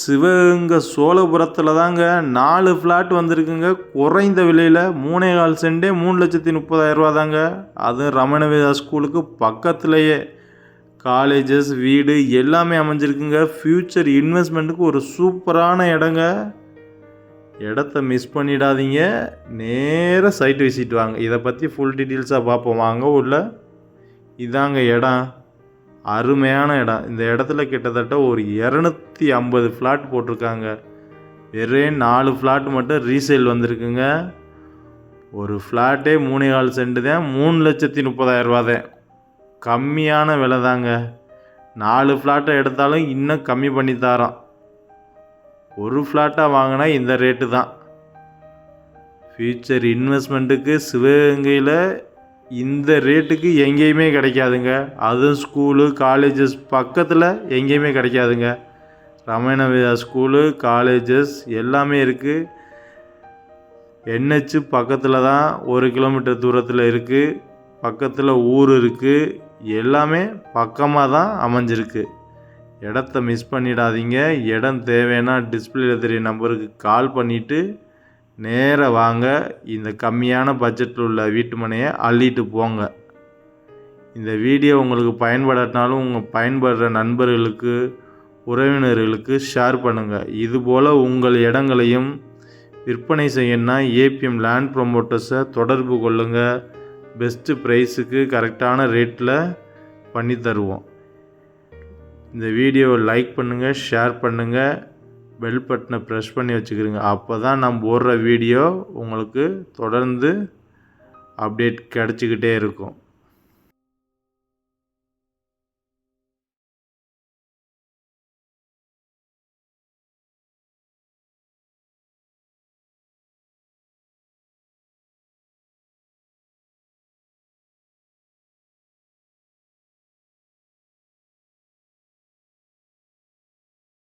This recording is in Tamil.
சிவகங்கை சோழபுரத்தில் தாங்க நாலு ஃப்ளாட் வந்திருக்குங்க. குறைந்த விலையில் மூணே கால் சென்டே மூணு லட்சத்தி முப்பதாயிரம் ரூபா தாங்க அதுவும் ரமணவேதா ஸ்கூலுக்கு பக்கத்துலேயே. காலேஜஸ் வீடு எல்லாமே அமைஞ்சிருக்குங்க. ஃப்யூச்சர் இன்வெஸ்ட்மெண்ட்டுக்கு ஒரு சூப்பரான இடங்க. இடத்த மிஸ் பண்ணிடாதீங்க. நேராக சைட் விசிட் வாங்க. இதை பற்றி ஃபுல் டீட்டெயில்ஸாக பார்ப்போம். வாங்க உள்ள இதாங்க இடம். அருமையான இடம். இந்த இடத்துல கிட்டத்தட்ட ஒரு இரநூத்தி ஐம்பது ஃப்ளாட் போட்டிருக்காங்க. வெறும் நாலு ஃப்ளாட் மட்டும் ரீசேல் வந்திருக்குங்க. ஒரு ஃப்ளாட்டே மூணு கால் சென்ட் தான். மூணு லட்சத்தி முப்பதாயிரரூபா தான். கம்மியான விலை தாங்க. நாலு ஃப்ளாட்டை எடுத்தாலும் இன்னும் கம்மி பண்ணி தரோம் ஒரு ஃப்ளாட்டாக வாங்கினா இந்த ரேட்டு தான். ஃப்யூச்சர் இன்வெஸ்ட்மெண்ட்டுக்கு சிவகங்கையில் இந்த ரேட்டுக்கு எங்கேயுமே கிடைக்காதுங்க. அதுவும் ஸ்கூலு காலேஜஸ் பக்கத்தில் எங்கேயுமே கிடைக்காதுங்க. ரமண வேதா ஸ்கூலு காலேஜஸ் எல்லாமே இருக்குது என்ஹெச் பக்கத்தில் தான் ஒரு கிலோமீட்டர் தூரத்தில் இருக்குது பக்கத்தில் ஊர் இருக்குது எல்லாமே பக்கமாக தான் அமைஞ்சிருக்கு. இடத்த மிஸ் பண்ணிடாதீங்க. இடம் தேவைன்னா டிஸ்பிளேல தெரிய நம்பருக்கு கால் பண்ணிவிட்டு நேராக வாங்க. இந்த கம்மியான பட்ஜெட்டில் உள்ள வீட்டு மனையை அள்ளிட்டு போங்க. இந்த வீடியோ உங்களுக்கு பயன்படாட்டினாலும் உங்கள் பயன்படுற நண்பர்களுக்கு உறவினர்களுக்கு ஷேர் பண்ணுங்கள் இதுபோல் உங்கள் இடங்களையும் விற்பனை செய்யணும்னா ஏபிஎம் லேண்ட் ப்ரொமோட்டர்ஸை தொடர்பு கொள்ளுங்கள் பெஸ்ட்டு ப்ரைஸுக்கு கரெக்டான ரேட்டில் பண்ணி தருவோம். இந்த வீடியோவை லைக் பண்ணுங்கள் ஷேர் பண்ணுங்கள் பெல் பட்டனை ப்ரெஸ் பண்ணி வச்சுக்கிறீங்க அப்போ தான் நம்ம போடுற வீடியோ உங்களுக்கு தொடர்ந்து அப்டேட் கிடச்சிக்கிட்டே இருக்கும்.